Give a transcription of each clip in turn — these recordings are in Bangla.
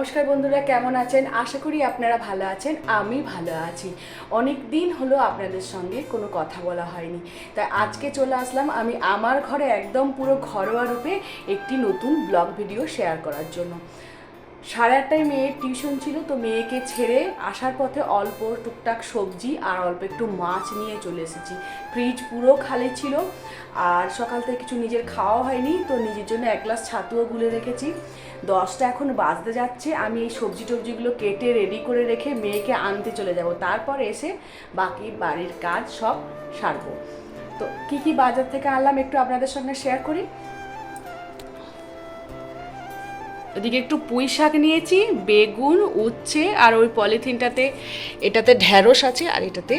নমস্কার বন্ধুরা, কেমন আছেন? আশা করি আপনারা ভালো আছেন, আমি ভালো আছি। অনেক দিন হলো আপনাদের সঙ্গে কোনো কথা বলা হয়নি। তাই আজকে চলে আসলাম আমি আমার ঘরে একদম পুরো ঘরোয়া রূপে একটি নতুন ব্লগ ভিডিও শেয়ার করার জন্য। সাড়ে আটটায় মেয়ের টিউশন ছিল, তো মেয়েকে ছেড়ে আসার পথে অল্প টুকটাক সবজি আর অল্প একটু মাছ নিয়ে চলে এসেছি। ফ্রিজ পুরো খালি ছিল, আর সকাল থেকে কিছু নিজের খাওয়া হয়নি, তো নিজের জন্য এক গ্লাস ছাতুও গুলে রেখেছি। দশটা এখন বাজতে যাচ্ছে, আমি এই সবজি টবজিগুলো কেটে রেডি করে রেখে মেয়েকে আনতে চলে যাব। তারপর এসে বাকি বাড়ির কাজ সব সারবো। তো কী কী বাজার থেকে আনলাম একটু আপনাদের সঙ্গে শেয়ার করি। ওদিকে একটু পুঁই শাক নিয়েছি, বেগুন, উচ্ছে, আর ওই পলিথিনটাতে, এটাতে ঢ্যাঁড়স আছে আর এটাতে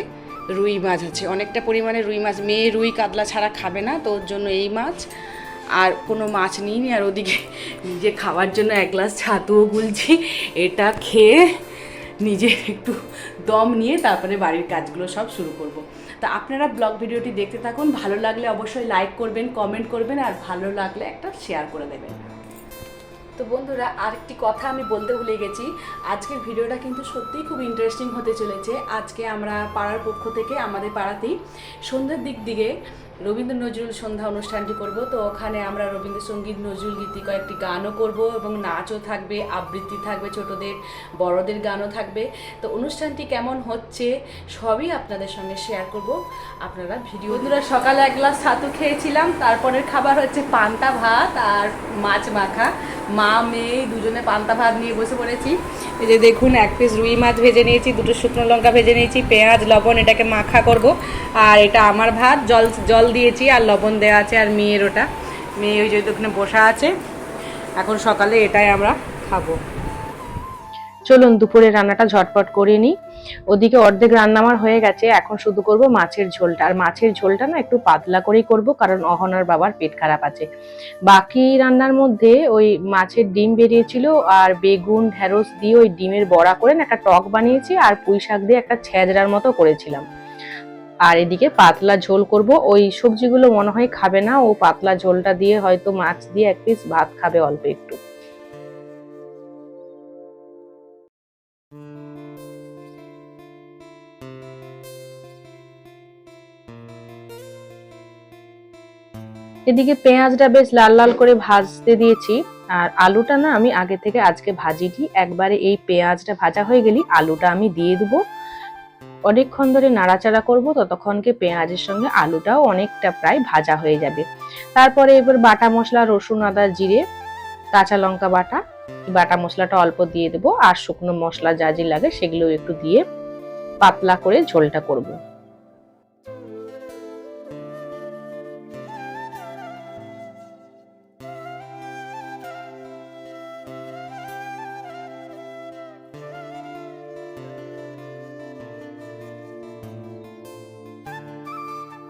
রুই মাছ আছে। অনেকটা পরিমাণে রুই মাছ, মেয়ে রুই কাতলা ছাড়া খাবে না, তো ওর জন্য এই মাছ। আর কোনো মাছ নিইনি, আর ওদিকে নিজে খাওয়ার জন্য এক গ্লাস ছাতুও গুলছি, এটা খেয়ে নিজে একটু দম নিয়ে তারপরে বাড়ির কাজগুলো সব শুরু করব। তা আপনারা ব্লগ ভিডিওটি দেখতে থাকুন, ভালো লাগলে অবশ্যই লাইক করবেন কমেন্ট করবেন, আর ভালো লাগলে একটা শেয়ার করে দেবেন। তো বন্ধুরা, আরেকটি কথা আমি বলতে ভুলে গেছি। আজকের ভিডিওটা কিন্তু সত্যিই খুব ইন্টারেস্টিং হতে চলেছে। আজকে আমরা পাড়ার পক্ষ থেকে আমাদের পাড়াতেই সন্ধ্যের দিক দিকে রবীন্দ্র নজরুল সন্ধ্যা অনুষ্ঠানটি করব। তো ওখানে আমরা রবীন্দ্রসঙ্গীত, নজরুল গীতি কয়েকটি গানও করব এবং নাচও থাকবে, আবৃত্তি থাকবে ছোটদের, বড়দের গানও থাকবে। তো অনুষ্ঠানটি কেমন হচ্ছে সবই আপনাদের সঙ্গে শেয়ার করব। আপনারা ভিডিও বন্ধুরা সকালে এক গ্লাস ছাতু খেয়েছিলাম, তারপরের খাবার হচ্ছে পান্তা ভাত আর মাছ মাখা। মা, মেয়ে দুজনে পান্তা ভাত নিয়ে বসে পড়েছি। এই যে দেখুন, এক পিস রুই মাছ ভেজে নিয়েছি, দুটো শুকনো লঙ্কা ভেজে নিয়েছি, পেঁয়াজ, লবণ, এটাকে মাখা করব। আর এটা আমার ভাত, জল জল দিয়েছি আর লবণ দেওয়া আছে আর মেয়ের ওটা। মেয়ে ওই যে ওখানে বসা আছে। এখন সকালে এটাই আমরা খাব। চলুন দুপুরে রান্নাটা ঝটপট করে নিই। ওদিকে অর্ধেক রান্না আমার হয়ে গেছে, এখন শুধু করব মাছের ঝোলটা। আর মাছের ঝোলটা না একটু পাতলা করেই করব, কারণ অহনার বাবার পেট খারাপ আছে। বাকি রান্নার মধ্যে ওই মাছের ডিম বেরিয়েছিল আর বেগুন, ঢেঁড়স দিয়ে ওই ডিমের বড়া করে না একটা টক বানিয়েছি আর পুঁই শাক দিয়ে একটা ছেঁচড়ার মতো করেছিলাম। আর এদিকে পাতলা ঝোল করব। ওই সবজিগুলো মনে হয় খাবে না। ও পাতলা ঝোলটা দিয়ে হয়তো মাছ দিয়ে এক পিস ভাত খাবে অল্প একটু। এদিকে পেঁয়াজটা বেশ লাল লাল করে ভাজতে দিয়েছি। আর আলুটা না আমি আগে থেকে আজকে ভাজিনি। একবারে এই পেঁয়াজটা ভাজা হয়ে গেলি আলুটা আমি দিয়ে দেবো। অনেকক্ষণ ধরে নাড়াচাড়া করব ততক্ষণকে পেঁয়াজের সঙ্গে আলুটাও অনেকটা প্রায় ভাজা হয়ে যাবে। তারপরে এবার বাটা মশলা, রসুন, আদা, জিরে, কাঁচা লঙ্কা বাটা বাটা মশলাটা অল্প দিয়ে দেবো, আর শুকনো মশলা যা যে লাগে সেগুলো একটু দিয়ে পাতলা করে ঝোলটা করব।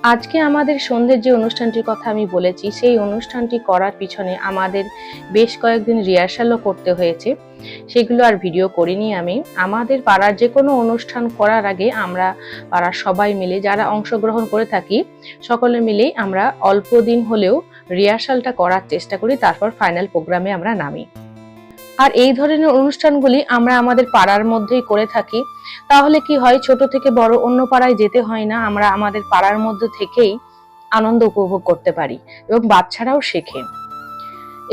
আজকে আমাদের সন্ধ্যের যে অনুষ্ঠানটির কথা আমি বলেছি, সেই অনুষ্ঠানটি করার পিছনে আমাদের বেশ কয়েকদিন রিহার্সালও করতে হয়েছে। সেগুলো আর ভিডিও করিনি আমি। আমাদের পাড়ার যে কোনো অনুষ্ঠান করার আগে আমরা পাড়ার সবাই মিলে, যারা অংশগ্রহণ করে থাকি, সকলে মিলেই আমরা অল্প দিন হলেও রিহার্সালটা করার চেষ্টা করি, তারপর ফাইনাল প্রোগ্রামে আমরা নামি। আর এই ধরনের অনুষ্ঠানগুলি আমরা আমাদের পাড়ার মধ্যেই করে থাকি, তাহলে কি হয় ছোট থেকে বড় অন্য পাড়ায় যেতে হয় না, আমরা আমাদের পাড়ার মধ্যে থেকেই আনন্দ উপভোগ করতে পারি এবং বাচ্চারাও শেখে।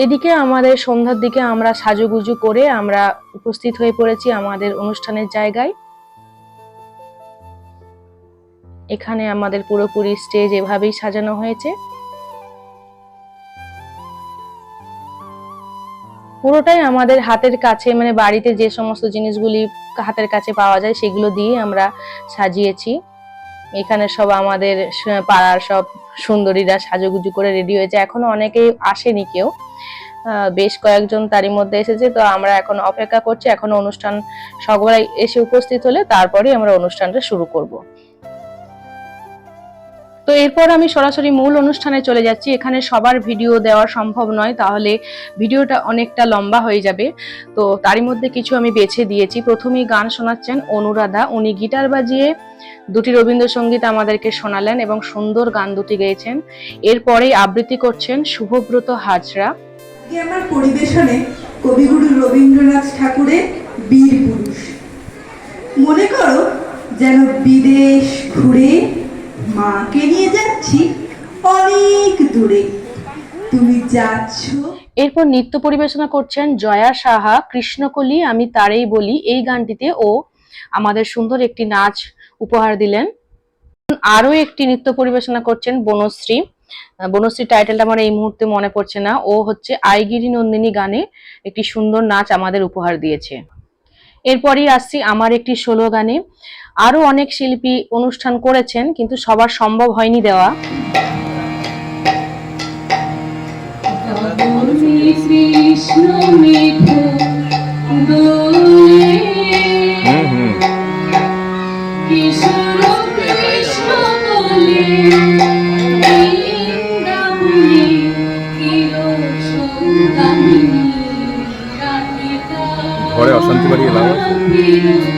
এদিকে আমাদের সন্ধ্যার দিকে আমরা সাজুগুজু করে আমরা উপস্থিত হয়ে পড়েছি আমাদের অনুষ্ঠানের জায়গায়। এখানে আমাদের পুরোপুরি স্টেজ এভাবেই সাজানো হয়েছে। পুরোটাই আমাদের হাতের কাছে মানে বাড়িতে যে সমস্ত জিনিসগুলি হাতের কাছে পাওয়া যায় সেগুলো দিয়ে আমরা সাজিয়েছি। এখানে সব আমাদের পাড়ার সব সুন্দরীরা সাজুগুজু করে রেডি হয়েছে। এখনও অনেকেই আসেনি কেউ। বেশ কয়েকজন তারই মধ্যে এসেছে, তো আমরা এখন অপেক্ষা করছি। এখনও অনুষ্ঠান সবাই এসে উপস্থিত হলে তারপরেই আমরা অনুষ্ঠানটা শুরু করব। তো এরপর আমি সরাসরি মূল অনুষ্ঠানে চলে যাচ্ছি। এখানে সবার ভিডিও দেওয়া সম্ভব নয়, তাহলে ভিডিওটা অনেকটা লম্বা হয়ে যাবে। তো তারই মধ্যে কিছু আমি বেছে দিয়েছি। প্রথমেই গান শোনাচ্ছেন অনুরাধা। উনি গিটার বাজিয়ে দুটি রবীন্দ্রসঙ্গীত আমাদেরকে শোনালেন এবং সুন্দর গান দুটি গেয়েছেন। এরপরেই আবৃত্তি করছেন শুভব্রত হাজরা। আমার পরিবেশনে কবিগুরু রবীন্দ্রনাথ ঠাকুরের বীর পুরুষ। মনে করো যেন বিদেশ ঘুরে মাকে নিয়ে যাচ্ছি অনেক দূরে। তুমি যাচ্ছ? এরপর নৃত্য পরিবেশনা করছেন জয়া সাহা, কৃষ্ণকলি, আমি তারেই বলি। এই গানটিতে ও আমাদের সুন্দর একটি নাচ উপহার দিলেন। আরও একটি নৃত্য পরিবেশনা করছেন বনশ্রী। বনশ্রী টাইটেলটা আমার এই মুহূর্তে মনে পড়ছে না। ও হচ্ছে আইগিরি নন্দিনী গানে একটি সুন্দর নাচ আমাদের উপহার দিয়েছে। এরপরই আসছি আমার একটি ষোলো গানে। আরও অনেক শিল্পী অনুষ্ঠান করেছেন কিন্তু সবার সম্ভব হয়নি দেওয়া। ঘরে অশান্তি বাড়িয়ে লাভ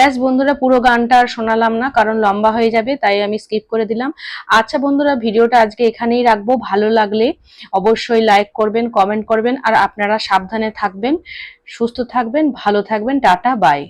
ব্যাস বন্ধুরা, পুরো গানটা আর শোনালাম না, কারণ লম্বা হয়ে যাবে, তাই আমি স্কিপ করে দিলাম। আচ্ছা বন্ধুরা, ভিডিওটা আজকে এখানেই রাখব। ভালো লাগলে অবশ্যই লাইক করবেন কমেন্ট করবেন, আর আপনারা সাবধানে থাকবেন, সুস্থ থাকবেন, ভালো থাকবেন, টাটা বাই